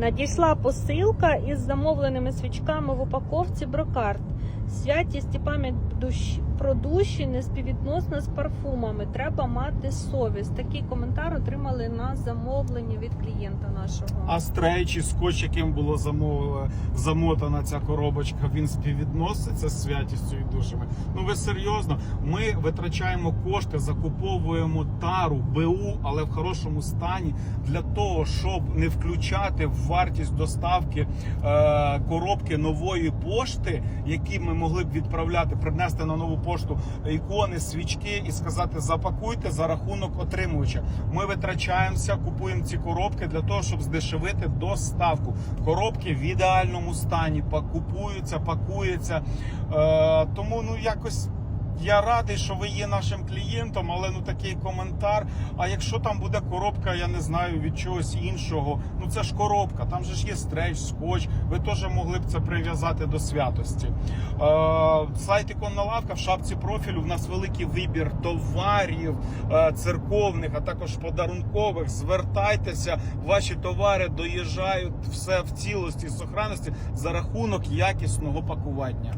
Надійшла посилка із замовленими свічками в упаковці брокарт. Святість і пам'ять про душі не співвідносна з парфумами. Треба мати совість. Такий коментар отримали на замовлення від клієнта нашого. А стрей чи скотч, яким було замов... замотана ця коробочка, він співвідноситься з святістю і душами. Ну ви серйозно? Ми витрачаємо кошти, закуповуємо тару, БУ, але в хорошому стані для того, щоб не включати в вартість доставки е, коробки нової пошти, які ми могли б відправляти, принести на нову пошту ікони, свічки і сказати запакуйте за рахунок отримувача. Ми витрачаємося, купуємо ці коробки для того, щоб здешевити доставку. Коробки в ідеальному стані купуються, пакуються. Е, тому ну якось. Я радий, що ви є нашим клієнтом, але ну такий коментар. А якщо там буде коробка, я не знаю від чогось іншого. Ну це ж коробка, там же ж є стрейч, скотч. Ви теж могли б це прив'язати до святості. Е, сайт іконна лавка в шапці профілю. В нас великий вибір товарів е, церковних, а також подарункових. Звертайтеся, ваші товари доїжджають все в цілості, сохранності за рахунок якісного пакування.